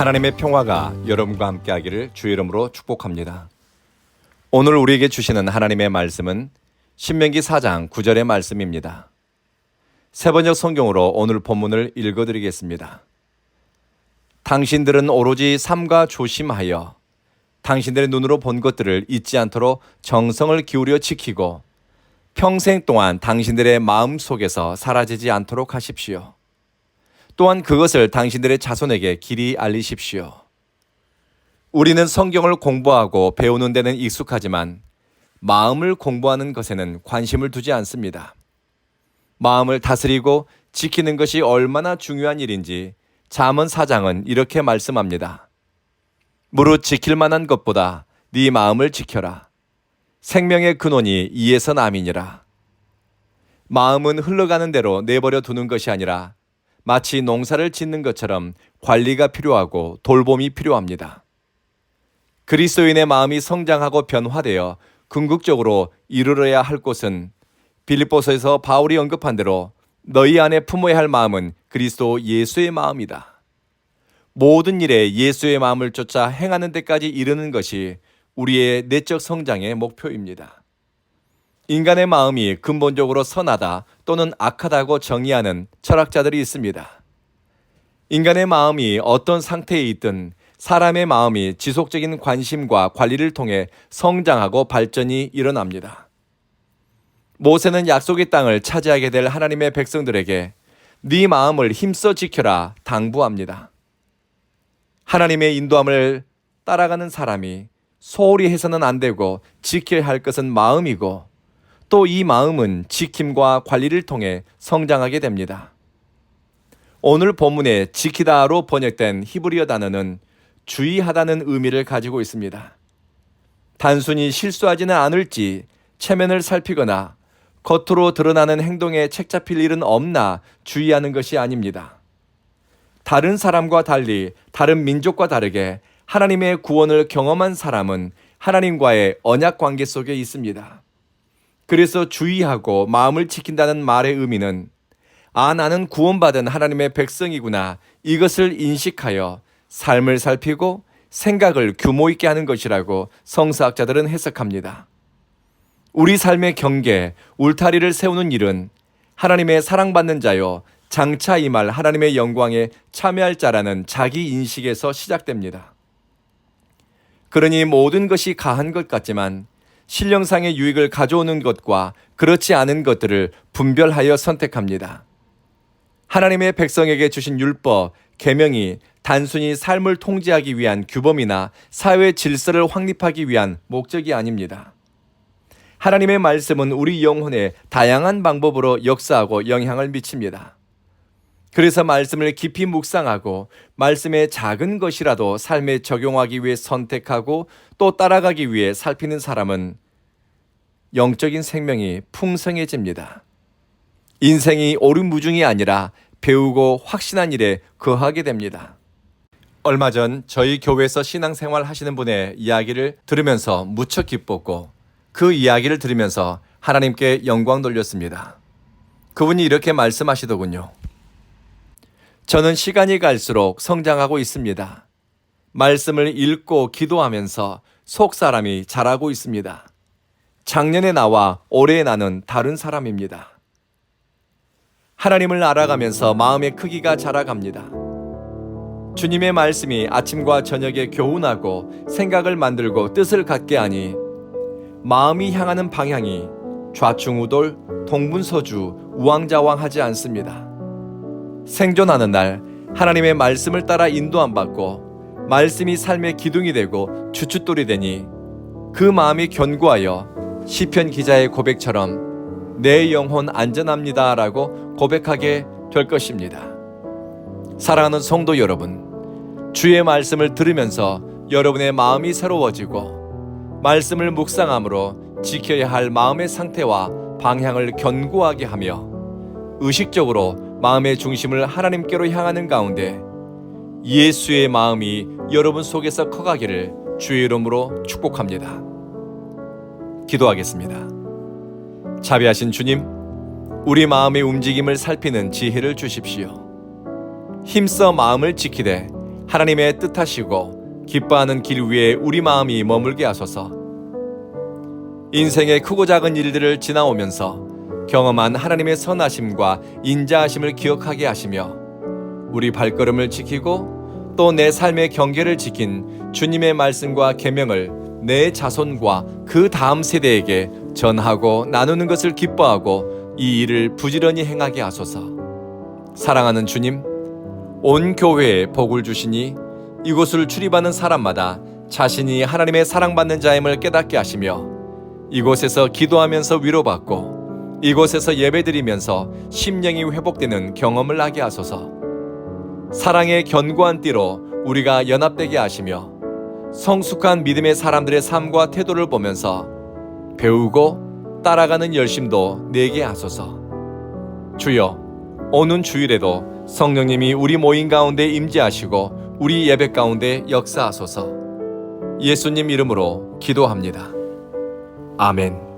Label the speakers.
Speaker 1: 하나님의 평화가 여러분과 함께하기를 주의 이름으로 축복합니다. 오늘 우리에게 주시는 하나님의 말씀은 신명기 4장 9절의 말씀입니다. 세 번역 성경으로 오늘 본문을 읽어드리겠습니다. 당신들은 오로지 삼가 조심하여 당신들의 눈으로 본 것들을 잊지 않도록 정성을 기울여 지키고 평생 동안 당신들의 마음 속에서 사라지지 않도록 하십시오. 또한 그것을 당신들의 자손에게 길이 알리십시오. 우리는 성경을 공부하고 배우는 데는 익숙하지만 마음을 공부하는 것에는 관심을 두지 않습니다. 마음을 다스리고 지키는 것이 얼마나 중요한 일인지 잠언 사장은 이렇게 말씀합니다. 무릇 지킬 만한 것보다 네 마음을 지켜라. 생명의 근원이 이에서 남이니라. 마음은 흘러가는 대로 내버려 두는 것이 아니라 마치 농사를 짓는 것처럼 관리가 필요하고 돌봄이 필요합니다. 그리스도인의 마음이 성장하고 변화되어 궁극적으로 이르러야 할 곳은 빌립보서에서 바울이 언급한 대로 너희 안에 품어야 할 마음은 그리스도 예수의 마음이다. 모든 일에 예수의 마음을 쫓아 행하는 데까지 이르는 것이 우리의 내적 성장의 목표입니다. 인간의 마음이 근본적으로 선하다 또는 악하다고 정의하는 철학자들이 있습니다. 인간의 마음이 어떤 상태에 있든 사람의 마음이 지속적인 관심과 관리를 통해 성장하고 발전이 일어납니다. 모세는 약속의 땅을 차지하게 될 하나님의 백성들에게 네 마음을 힘써 지켜라 당부합니다. 하나님의 인도함을 따라가는 사람이 소홀히 해서는 안 되고 지켜야 할 것은 마음이고 또 이 마음은 지킴과 관리를 통해 성장하게 됩니다. 오늘 본문에 지키다로 번역된 히브리어 단어는 주의하다는 의미를 가지고 있습니다. 단순히 실수하지는 않을지 체면을 살피거나 겉으로 드러나는 행동에 책 잡힐 일은 없나 주의하는 것이 아닙니다. 다른 사람과 달리 다른 민족과 다르게 하나님의 구원을 경험한 사람은 하나님과의 언약 관계 속에 있습니다. 그래서 주의하고 마음을 지킨다는 말의 의미는 아, 나는 구원받은 하나님의 백성이구나. 이것을 인식하여 삶을 살피고 생각을 규모 있게 하는 것이라고 성사학자들은 해석합니다. 우리 삶의 경계, 울타리를 세우는 일은 하나님의 사랑받는 자요, 장차 임할 하나님의 영광에 참여할 자라는 자기 인식에서 시작됩니다. 그러니 모든 것이 가한 것 같지만 신령상의 유익을 가져오는 것과 그렇지 않은 것들을 분별하여 선택합니다. 하나님의 백성에게 주신 율법, 계명이 단순히 삶을 통제하기 위한 규범이나 사회 질서를 확립하기 위한 목적이 아닙니다. 하나님의 말씀은 우리 영혼에 다양한 방법으로 역사하고 영향을 미칩니다. 그래서 말씀을 깊이 묵상하고 말씀의 작은 것이라도 삶에 적용하기 위해 선택하고 또 따라가기 위해 살피는 사람은 영적인 생명이 풍성해집니다. 인생이 오름무중이 아니라 배우고 확신한 일에 거하게 됩니다. 얼마 전 저희 교회에서 신앙생활 하시는 분의 이야기를 들으면서 무척 기뻤고 그 이야기를 들으면서 하나님께 영광 돌렸습니다. 그분이 이렇게 말씀하시더군요. 저는 시간이 갈수록 성장하고 있습니다. 말씀을 읽고 기도하면서 속 사람이 자라고 있습니다. 작년에 나와 올해 나는 다른 사람입니다. 하나님을 알아가면서 마음의 크기가 자라갑니다. 주님의 말씀이 아침과 저녁에 교훈하고 생각을 만들고 뜻을 갖게 하니 마음이 향하는 방향이 좌충우돌, 동분서주, 우왕좌왕하지 않습니다. 생존하는 날 하나님의 말씀을 따라 인도함 받고 말씀이 삶의 기둥이 되고 주춧돌이 되니 그 마음이 견고하여 시편 기자의 고백처럼 내 영혼 안전합니다라고 고백하게 될 것입니다. 사랑하는 성도 여러분, 주의 말씀을 들으면서 여러분의 마음이 새로워지고 말씀을 묵상함으로 지켜야 할 마음의 상태와 방향을 견고하게 하며 의식적으로 마음의 중심을 하나님께로 향하는 가운데 예수의 마음이 여러분 속에서 커가기를 주의 이름으로 축복합니다. 기도하겠습니다. 자비하신 주님, 우리 마음의 움직임을 살피는 지혜를 주십시오. 힘써 마음을 지키되 하나님의 뜻하시고 기뻐하는 길 위에 우리 마음이 머물게 하소서. 인생의 크고 작은 일들을 지나오면서 경험한 하나님의 선하심과 인자하심을 기억하게 하시며 우리 발걸음을 지키고 또 내 삶의 경계를 지킨 주님의 말씀과 계명을 내 자손과 그 다음 세대에게 전하고 나누는 것을 기뻐하고 이 일을 부지런히 행하게 하소서. 사랑하는 주님, 온 교회에 복을 주시니 이곳을 출입하는 사람마다 자신이 하나님의 사랑받는 자임을 깨닫게 하시며 이곳에서 기도하면서 위로받고 이곳에서 예배드리면서 심령이 회복되는 경험을 하게 하소서. 사랑의 견고한 띠로 우리가 연합되게 하시며 성숙한 믿음의 사람들의 삶과 태도를 보면서 배우고 따라가는 열심도 내게 하소서. 주여, 오는 주일에도 성령님이 우리 모임 가운데 임재하시고 우리 예배 가운데 역사하소서. 예수님 이름으로 기도합니다. 아멘.